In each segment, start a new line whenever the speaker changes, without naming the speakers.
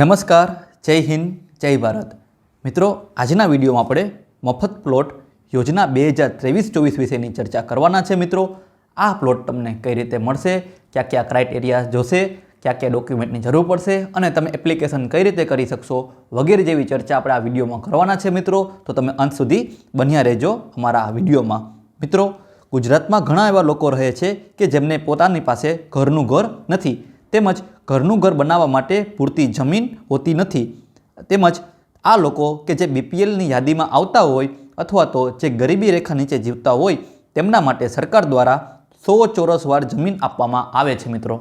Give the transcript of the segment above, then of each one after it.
નમસ્કાર, જય હિન્દ, જય ભારત. મિત્રો, આજના વિડીયોમાં આપણે મફત પ્લોટ યોજના બે હજાર ત્રેવીસ, ચોવીસ વિશેની ચર્ચા કરવાના છે મિત્રો. આ પ્લોટ તમને કઈ રીતે મળશે, ક્યાં ક્યાં ક્રાઇટેરિયા જોશે, ક્યાં ક્યાં ડોક્યુમેન્ટની જરૂર પડશે અને તમે એપ્લિકેશન કઈ રીતે કરી શકશો વગેરે જેવી ચર્ચા આપણે આ વિડીયોમાં કરવાના છે મિત્રો. તો તમે અંત સુધી બન્યા રહેજો અમારા આ વિડીયોમાં. મિત્રો, ગુજરાતમાં ઘણા એવા લોકો રહે છે કે જેમને પોતાની પાસે ઘરનું ઘર નથી. તેમજ ઘરનું ઘર બનાવવા માટે પૂરતી જમીન હોતી નથી. તેમજ આ લોકો કે જે બીપીએલની યાદીમાં આવતા હોય અથવા તો જે ગરીબી રેખા નીચે જીવતા હોય તેમના માટે સરકાર દ્વારા સો ચોરસ વાર જમીન આપવામાં આવે છે મિત્રો.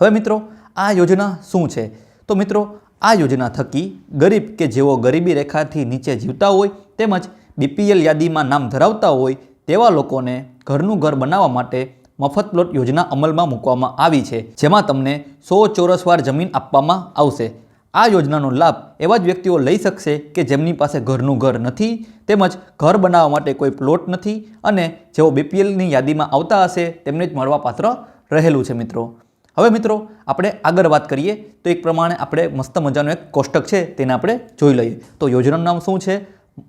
હવે મિત્રો, આ યોજના શું છે? તો મિત્રો, આ યોજના થકી ગરીબ કે જેઓ ગરીબી રેખાથી નીચે જીવતા હોય તેમજ બીપીએલ યાદીમાં નામ ધરાવતા હોય તેવા લોકોને ઘરનું ઘર બનાવવા માટે મફત પ્લોટ યોજના અમલમાં મૂકવામાં આવી છે, જેમાં તમને સો ચોરસ વાર જમીન આપવામાં આવશે. આ યોજનાનો લાભ એવા જ વ્યક્તિઓ લઈ શકશે કે જેમની પાસે ઘરનું ઘર નથી, તેમજ ઘર બનાવવા માટે કોઈ પ્લોટ નથી અને જેઓ બીપીએલની યાદીમાં આવતા હશે, તેમને જ મળવાપાત્ર રહેલું છે મિત્રો. હવે મિત્રો, આપણે આગળ વાત કરીએ, તો એક પ્રમાણે આપણે મસ્ત મજાનો એક કોષ્ટક છે, તેને આપણે જોઈ લઈએ. તો યોજનાનું નામ શું છે?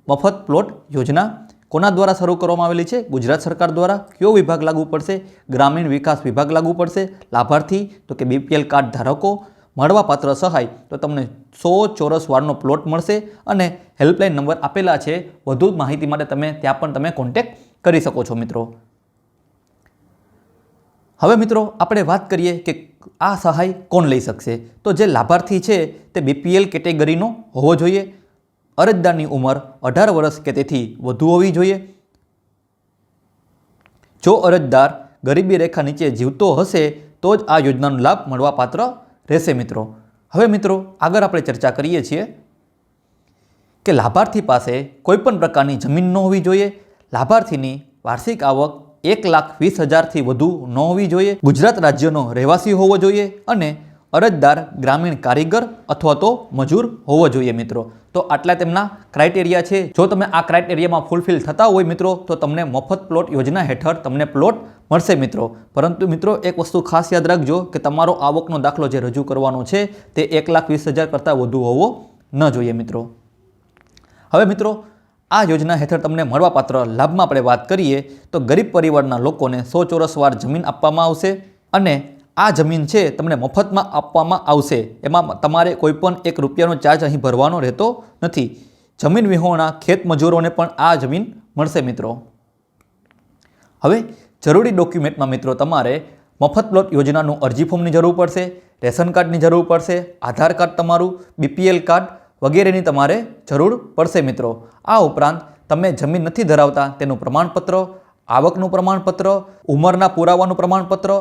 મફત પ્લોટ યોજના કોના દ્વારા શરૂ કરવામાં આવેલી છે? ગુજરાત સરકાર દ્વારા કયો વિભાગ લાગુ પડશે? ગ્રામીણ વિકાસ વિભાગ લાગુ પડશે? લાભાર્થી? તો કે બીપીએલ કાર્ડ ધારકો? મળવાપાત્ર સહાય? તો તમને સો ચોરસ વારનો પ્લોટ મળશે અને હેલ્પલાઇન નંબર આપેલા છે. વધુ માહિતી માટે તમે ત્યાં પણ તમે કોન્ટેક્ટ કરી શકો છો મિત્રો. હવે મિત્રો, આપણે વાત કરીએ કે આ સહાય કોણ લઈ શકશે? તો જે લાભાર્થી છે તે બીપીએલ કેટેગરીનો હોવો જોઈએ. અરજદારની ઉંમર અઢાર વર્ષ કે તેથી વધુ હોવી જોઈએ? જો અરજદાર ગરીબી રેખા નીચે જીવતો હશે, તો જ આ યોજનાનો લાભ મળવાપાત્ર રહેશે મિત્રો. હવે મિત્રો, આગળ આપણે ચર્ચા કરીએ છીએ કે લાભાર્થી પાસે કોઈપણ પ્રકારની જમીન ન હોવી જોઈએ. લાભાર્થીની વાર્ષિક આવક એક લાખ વીસ હજારથી વધુ ન હોવી જોઈએ. ગુજરાત રાજ્યનો રહેવાસી હોવો જોઈએ અને અરજદાર, ગ્રામીણ કારીગર અથવા તો મજૂર હોવો જોઈએ મિત્રો. તો આટલા તેમના ક્રાઇટેરિયા છે. જો તમે આ ક્રાઇટેરિયામાં ફૂલફિલ થતા હોય મિત્રો, તો તમને મફત પ્લોટ યોજના હેઠળ તમને પ્લોટ મળશે મિત્રો. પરંતુ મિત્રો, એક વસ્તુ ખાસ યાદ રાખજો કે તમારો આવકનો દાખલો જે રજૂ કરવાનો છે, તે એક લાખ વીસ હજાર કરતાં વધુ હોવો ન જોઈએ મિત્રો. હવે મિત્રો, આ યોજના હેઠળ તમને મળવાપાત્ર લાભમાં આપણે વાત કરીએ, તો ગરીબ પરિવારના લોકોને સો ચોરસ વાર જમીન આપવામાં આવશે અને આ જમીન છે તમને મફતમાં આપવામાં આવશે. એમાં તમારે કોઈપણ એક રૂપિયાનો ચાર્જ અહીં ભરવાનો રહેતો નથી. જમીન વિહોણા ખેત મજૂરોને પણ આ જમીન મળશે, મિત્રો. હવે જરૂરી ડોક્યુમેન્ટમાં, મિત્રો, તમારે મફત પ્લોટ યોજનાનું અરજી ફોર્મની જરૂર પડશે, રેશન કાર્ડની જરૂર પડશે, આધાર કાર્ડ તમારું, બીપીએલ કાર્ડ વગેરેની તમારે જરૂર પડશે, મિત્રો. આ ઉપરાંત તમે જમીન નથી ધરાવતા તેનું પ્રમાણપત્ર, આવકનું પ્રમાણપત્ર, ઉંમરના પુરાવાનું પ્રમાણપત્ર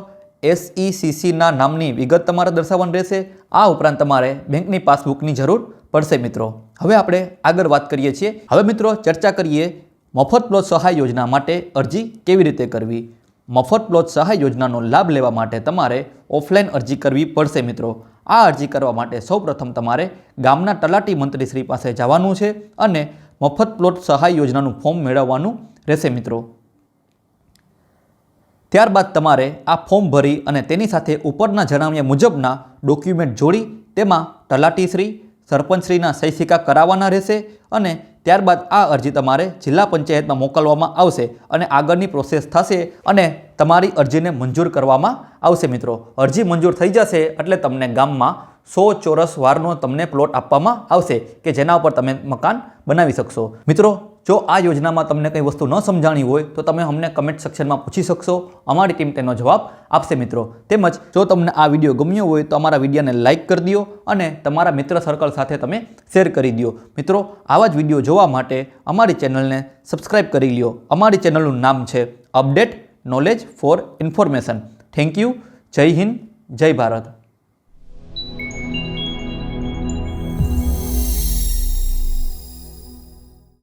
એસઈસીસીના નામની વિગત તમારે દર્શાવવાની રહેશે. આ ઉપરાંત તમારે બેંકની પાસબુકની જરૂર પડશે મિત્રો. હવે આપણે આગળ વાત કરીએ છીએ. હવે મિત્રો ચર્ચા કરીએ મફત પ્લોટ સહાય યોજના માટે અરજી કેવી રીતે કરવી? મફત પ્લોટ સહાય યોજનાનો લાભ લેવા માટે તમારે ઓફલાઈન અરજી કરવી પડશે મિત્રો. આ અરજી કરવા માટે સૌપ્રથમ તમારે ગામના તલાટી મંત્રી શ્રી પાસે જવાનું છે અને મફત પ્લોટ સહાય યોજનાનું ફોર્મ મેળવવાનું રહેશે મિત્રો. ત્યારબાદ તમારે આ ફોર્મ ભરી અને તેની સાથે ઉપરના જણાવ્યા મુજબના ડોક્યુમેન્ટ જોડી, તેમાં તલાટીશ્રી, સરપંચશ્રીના સહી સિક્કા કરાવવાના રહેશે અને ત્યારબાદ આ અરજી તમારે જિલ્લા પંચાયતમાં મોકલવામાં આવશે અને આગળની પ્રોસેસ થશે અને તમારી અરજીને મંજૂર કરવામાં આવશે મિત્રો. અરજી મંજૂર થઈ જશે એટલે તમને ગામમાં સો ચોરસ વારનો તમને પ્લોટ આપવામાં આવશે કે જેના ઉપર તમે મકાન બનાવી શકશો. મિત્રો જો આ યોજનામાં તમને કંઈ વસ્તુ ન સમજાણી હોય, તો તમે અમને કમેન્ટ સેક્શનમાં પૂછી શકશો. અમારી ટીમ તેનો જવાબ આપશે મિત્રો. તેમજ જો તમને આ વીડિયો ગમ્યો હોય, તો અમારા વિડીયોને લાઇક કરી દો અને તમારા મિત્ર સર્કલ સાથે તમે શેર કરી દો મિત્રો, આવા જ વીડિયો જોવા માટે અમારી ચેનલને સબસ્ક્રાઇબ કરી લ્યો. અમારી ચેનલનું નામ છે update knowledge for information thank you જય હિન્દ, જય ભારત.